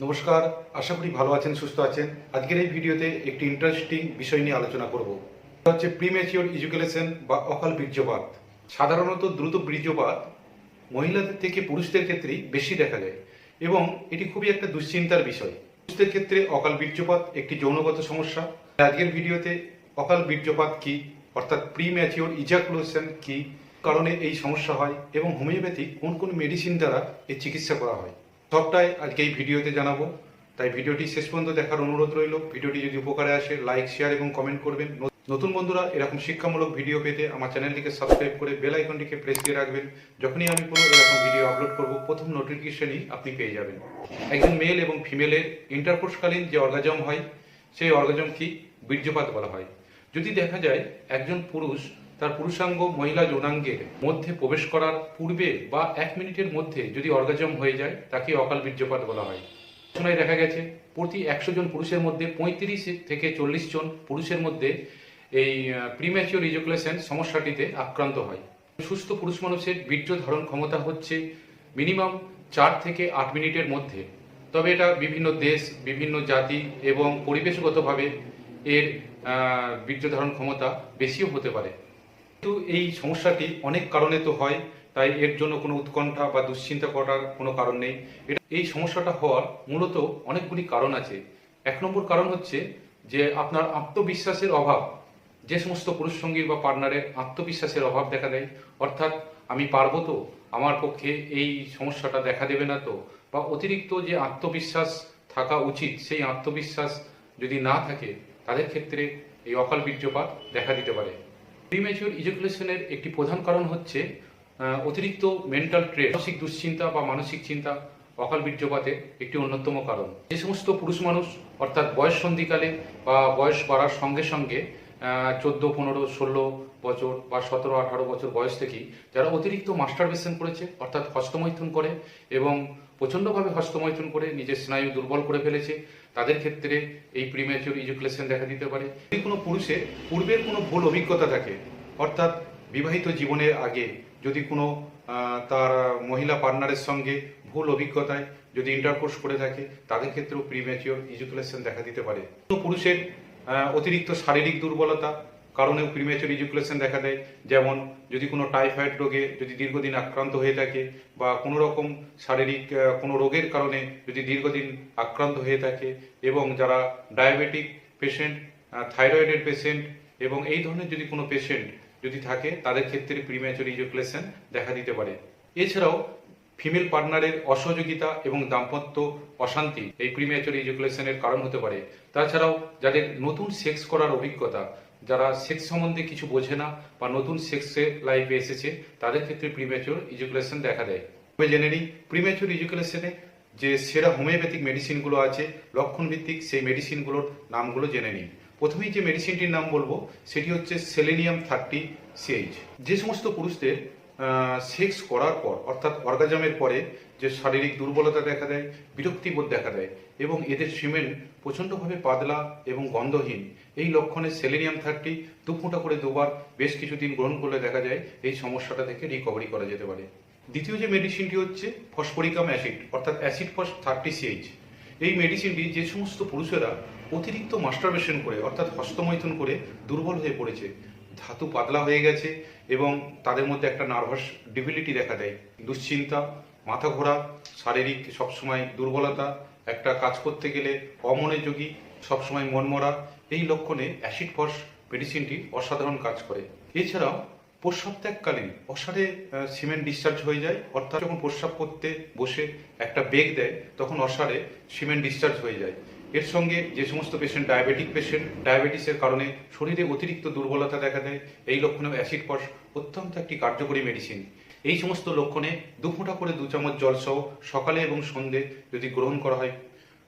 নমস্কার, আশা করি ভালো আছেন, সুস্থ আছেন। আজকের এই ভিডিওতে একটি ইন্টারেস্টিং বিষয় নিয়ে আলোচনা করব। হচ্ছে প্রিম্যাচিওর ইজুকেলেশন বা অকাল বীর্যপাত। সাধারণত দ্রুত বীর্যপাত মহিলাদের থেকে পুরুষদের ক্ষেত্রেই বেশি দেখা যায় এবং এটি খুবই একটা দুশ্চিন্তার বিষয়। পুরুষদের ক্ষেত্রে অকাল বীর্যপাত একটি যৌনগত সমস্যা। আজকের ভিডিওতে অকাল বীর্যপাত কি, অর্থাৎ প্রিম্যাচিওর ইজাকুলেশন কি, কারণে এই সমস্যা হয় এবং হোমিওপ্যাথি কোন কোন মেডিসিন দ্বারা এর চিকিৎসা করা হয়। সবটাই আজকে এই ভিডিওতে জানাব। তাই ভিডিওটি শেষ পর্যন্ত দেখার অনুরোধ রইল। ভিডিওটি যদি উপকারে আসে লাইক শেয়ার এবং কমেন্ট করবেন। নতুন বন্ধুরা, এরকম শিক্ষামূলক ভিডিও পেতে আমার চ্যানেলটিকে সাবস্ক্রাইব করে বেল আইকনটিকে প্রেস দিয়ে রাখবেন। যখনই আমি কোনো এরকম ভিডিও আপলোড করব, প্রথম নোটিফিকেশনই আপনি পেয়ে যাবেন। একজন মেল এবং ফিমেলের ইন্টারকোর্সকালীন যে অর্গাজম হয়, সেই অর্গাজম কি বীর্যপাত বলা হয়। যদি দেখা যায়, একজন পুরুষ তার পুরুষাঙ্গ মহিলা যৌনাঙ্গের মধ্যে প্রবেশ করার পূর্বে বা এক মিনিটের মধ্যে যদি অর্গাজম হয়ে যায়, তাকে অকাল বীর্যপাত বলা হয়। গবেষণায় দেখা গেছে, প্রতি একশো জন পুরুষের মধ্যে পঁয়ত্রিশ থেকে চল্লিশ জন পুরুষের মধ্যে এই প্রিম্যাচিওর ইজুকুলেশন সমস্যাটিতে আক্রান্ত হয়। সুস্থ পুরুষ মানুষের বীর্য ধারণ ক্ষমতা হচ্ছে মিনিমাম চার থেকে আট মিনিটের মধ্যে। তবে এটা বিভিন্ন দেশ, বিভিন্ন জাতি এবং পরিবেশগতভাবে এর বীর্য ধারণ ক্ষমতা বেশিও হতে পারে। কিন্তু এই সমস্যাটি অনেক কারণে তো হয়, তাই এর জন্য কোনো উৎকণ্ঠা বা দুশ্চিন্তা করার কোনো কারণ নেই। এই সমস্যাটা হওয়ার মূলত অনেকগুলি কারণ আছে। এক নম্বর কারণ হচ্ছে যে আপনার আত্মবিশ্বাসের অভাব। যে সমস্ত পুরুষ সঙ্গীর বা পার্টনারের আত্মবিশ্বাসের অভাব দেখা দেয়, অর্থাৎ আমি পারব তো, আমার পক্ষে এই সমস্যাটা দেখা দেবে না তো, বা অতিরিক্ত যে আত্মবিশ্বাস থাকা উচিত, সেই আত্মবিশ্বাস যদি না থাকে, তাদের ক্ষেত্রে এই অকাল বীর্যপাত দেখা দিতে পারে। প্রিম্যাচিওর ইজুকুলেশনের একটি প্রধান কারণ হচ্ছে অতিরিক্ত মেন্টাল ট্রেস মানসিক দুশ্চিন্তা বা মানসিক চিন্তা অকাল বীর্যপাতের একটি অন্যতম কারণ। যে সমস্ত পুরুষ মানুষ অর্থাৎ বয়স সন্ধিকালে বা বয়স বাড়ার সঙ্গে সঙ্গে চোদ্দ, পনেরো, ষোলো বছর বা সতেরো, আঠারো বছর বয়স থেকেই যারা অতিরিক্ত মাস্টারবেশন করেছে, অর্থাৎ হস্তমৈথুন করে এবং প্রচণ্ডভাবে হস্তমৈথুন করে নিজের স্নায়ু দুর্বল করে ফেলেছে তাদের ক্ষেত্রে এই প্রিমেচুর ইজুক্লেশন দেখা দিতে পারে। যদি কোনো পুরুষের পূর্বের কোনো ভুল অভিজ্ঞতা থাকে, অর্থাৎ বিবাহিত জীবনের আগে যদি কোনো তার মহিলা পার্টনারের সঙ্গে ভুল অভিজ্ঞতায় যদি ইন্টারকোর্স করে থাকে, তাদের ক্ষেত্রেও প্রিম্যাচিওর ইজুকুলেশন দেখা দিতে পারে। কোনো পুরুষের অতিরিক্ত শারীরিক দুর্বলতা কারণেও প্রিম্যাচুর ইজুকুলেশন দেখা দেয়। যেমন যদি কোনো টাইফয়েড রোগে যদি দীর্ঘদিন আক্রান্ত হয়ে থাকে বা কোনো রকম শারীরিক কোনো রোগের কারণে যদি দীর্ঘদিন আক্রান্ত হয়ে থাকে এবং যারা ডায়াবেটিক পেশেন্ট থাইরয়েডের পেশেন্ট এবং এই ধরনের যদি কোনো পেশেন্ট যদি থাকে, তাদের ক্ষেত্রে প্রিম্যাচুর ইজুকুলেশন দেখা দিতে পারে। এছাড়াও ফিমেল পার্টনারের অসহযোগিতা এবং দাম্পত্য অশান্তি এই প্রিম্যাচুর ইজুকুলেশনের কারণ হতে পারে। তাছাড়াও যাদের নতুন সেক্স করার অভিজ্ঞতা যারা সেক্স সম্বন্ধে কিছু বোঝে না বা নতুন সেক্সে লাইফে এসেছে, তাদের ক্ষেত্রে প্রিম্যাচুর ইজুকুলেশন দেখা দেয়। তবে জেনে নিই প্রিম্যাচুর ইজুকুলেশনে যে সেরা হোমিওপ্যাথিক মেডিসিনগুলো আছে লক্ষণ ভিত্তিক সেই মেডিসিনগুলোর নামগুলো জেনে নিই। প্রথমেই যে মেডিসিনটির নাম বলব, সেটি হচ্ছে সেলেনিয়াম থার্টি সিএইচ যে সমস্ত পুরুষদের সেক্স করার পর, অর্থাৎ অর্গাজামের পরে যে শারীরিক দুর্বলতা দেখা দেয় বিরক্তিবোধ দেখা দেয়, এবং এদের সিমেন্ট প্রচণ্ডভাবে পাতলা এবং গন্ধহীন। এই লক্ষণে সেলেনিয়াম থার্টি দু ফুটা করে দুবার বেশ কিছুদিন গ্রহণ করলে দেখা যায় এই সমস্যাটা থেকে রিকভারি করা যেতে পারে। দ্বিতীয় যে মেডিসিনটি হচ্ছে ফসফরিকাম অ্যাসিড অর্থাৎ অ্যাসিড ফস থার্টি সিএইচ এই মেডিসিনটি যে সমস্ত পুরুষেরা অতিরিক্ত মাস্টারবেশন করে, অর্থাৎ হস্তমৈথুন করে দুর্বল হয়ে পড়েছে। ধাতু পাতলা হয়ে গেছে এবং তাদের মধ্যে একটা নার্ভাস ডিবিলিটি দেখা দেয়, দুশ্চিন্তা মাথা ঘোরা, শারীরিক সবসময় দুর্বলতা, একটা কাজ করতে গেলে অমনোযোগী সবসময় মনমরা, এই লক্ষণে অ্যাসিড ফস মেডিসিনটি অসাধারণ কাজ করে। এছাড়াও প্রস্রাব ত্যাগকালীন অসারে সিমেন্ট ডিসচার্জ হয়ে যায়, অর্থাৎ যখন প্রস্রাব করতে বসে একটা বেগ দেয়, তখন অসারে সিমেন্ট ডিসচার্জ হয়ে যায়। এর সঙ্গে যে সমস্ত পেশেন্ট ডায়াবেটিক পেশেন্ট ডায়াবেটিসের কারণে শরীরে অতিরিক্ত দুর্বলতা দেখা দেয়, এই লক্ষণে অ্যাসিড ফস অত্যন্ত একটি কার্যকরী মেডিসিন এই সমস্ত লক্ষণে দু ফোঁটা করে দু চামচ জল সহ সকালে এবং সন্ধে যদি গ্রহণ করা হয়,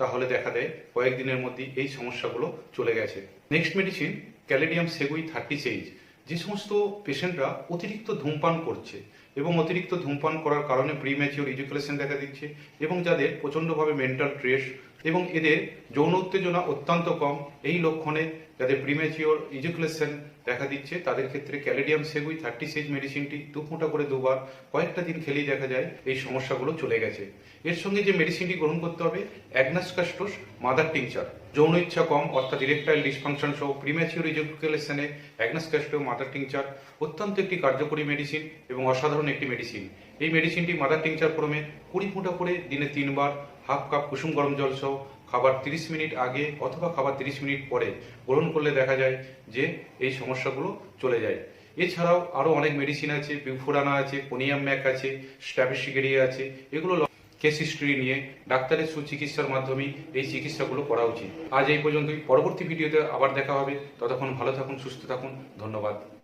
তাহলে দেখা দেয় কয়েকদিনের মধ্যে এই সমস্যাগুলো চলে গেছে। Next medicine caladium seguinum thirty সেইজ যে সমস্ত পেশেন্টরা অতিরিক্ত ধূমপান করছে এবং অতিরিক্ত ধূমপান করার কারণে প্রিম্যাচিওর ইজুকুলেশন দেখা দিচ্ছে এবং যাদের প্রচণ্ডভাবে মেন্টাল স্ট্রেস এবং এদের যৌন উত্তেজনা অত্যন্ত কম। এই লক্ষণে যাদের প্রিমেচিওর ইজুকুলেশন দেখা দিচ্ছে, তাদের ক্ষেত্রে ক্যালেডিয়াম সেগুই থার্টি সিজ মেডিসিনটি দু ফোঁটা করে দুবার কয়েকটা দিন খেলেই দেখা যায় এই সমস্যাগুলো চলে গেছে। এর সঙ্গে যে মেডিসিনটি গ্রহণ করতে হবে অ্যাগনাসকাস্টোস মাদার টিংচার যৌন ইচ্ছা কম, অর্থাৎ ইরেকটাইল ডিসফাংশন সহ প্রিম্যাচিওর ইজুকুলেশনে অ্যাগনাসকাস্টো মাদার টিংচার অত্যন্ত একটি কার্যকরী মেডিসিন এবং অসাধারণ একটি মেডিসিন এই মেডিসিনটি মাদার টিংচার ক্রমে কুড়ি ফোঁটা করে দিনে তিনবার হাফ কাপ কুসুম গরম জল সহ খাবার তিরিশ মিনিট আগে অথবা খাবার তিরিশ মিনিট পরে গ্রহণ করলে দেখা যায় যে এই সমস্যাগুলো চলে যায়। এছাড়াও আরও অনেক মেডিসিন আছে বিউফোরানা আছে কোনিয়াম ম্যাক আছে স্ট্যাবিসিগেরিয়া আছে, এগুলো কেস হিস্ট্রি নিয়ে ডাক্তারের সুচিকিৎসার মাধ্যমে এই চিকিৎসাগুলো করা উচিত। আজ এই পর্যন্তই। পরবর্তী ভিডিওতে আবার দেখা হবে। ততক্ষণ ভালো থাকুন, সুস্থ থাকুন। ধন্যবাদ।